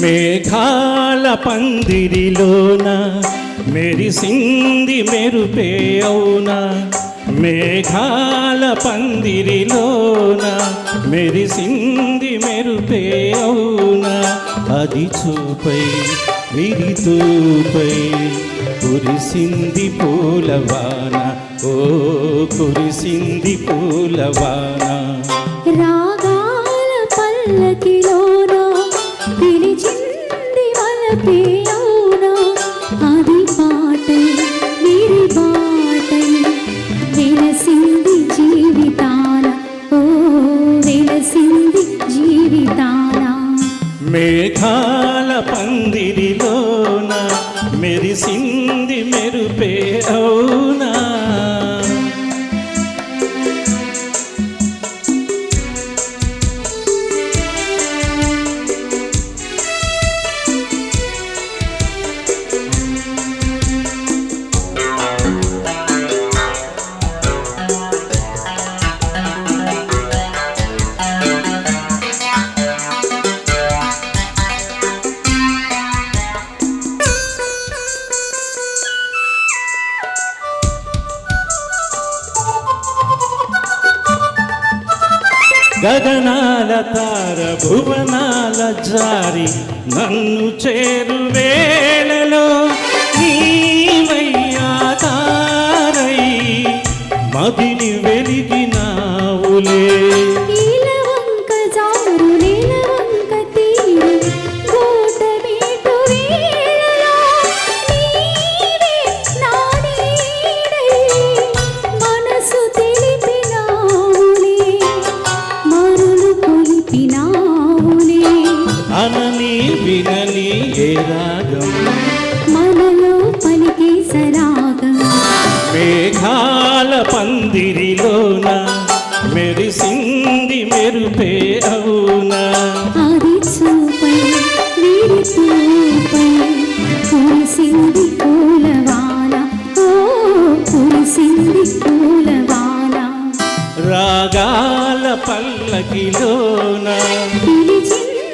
మేఘాల పందిరిలోన మెరిసింది మెరుపే అవునా? మేఘాల పందిరిలోన మెరిసింది మెరుపే అవునా? అది చూపై విరితూపై కురిసింది పూలవాన. ఓ కురిసింది పూలవాన. రా మేఘాల పందిరిలోన మెరిసింది మెరుపే అవునా? గగనాల తార భువనాల జారి నన్ను చేరు వేళలో నీవయ్యా తారై మదిని వెలిగినావులే. రాగం. మనలో పలికే సరాగం. మేఘాల పందిరిలోన మెరిసింది మెరుపే అవునా. అది చూపై వీరి చూపై కురిసింది పూలవాన. ఓ కురిసింది పూలవాన. రాగాల పల్లకిలోన పిలిచింది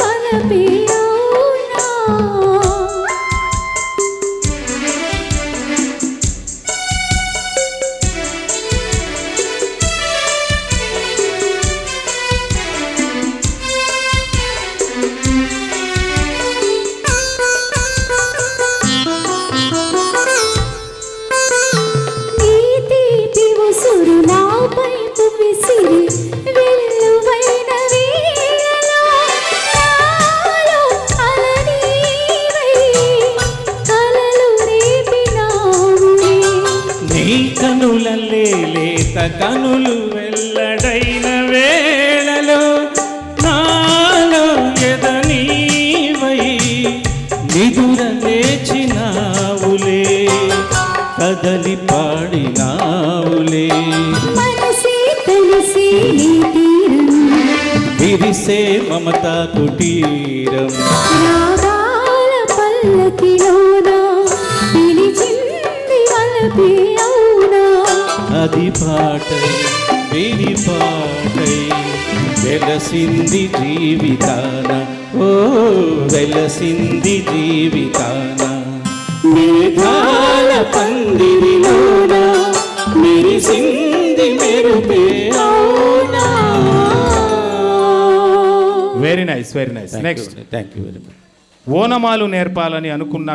వలపే అవునా కనులు వెల్లడైన వేళలో నాలో ఎదనీవై నిదుర లేచినావులే కదలి పాడినావులే. విరిసే మమతా కుటీరం. రాగాల పల్లకిలోన పాటై విరి పాటై వెలసింది జీవితాన. ఓ వెలసింది జీవితాన. మేఘాల పందిరిలోన మెరిసింది మెరుపే very nice very nice next thank you very much ఓనమాలు నేర్పాలని అనుకున్నా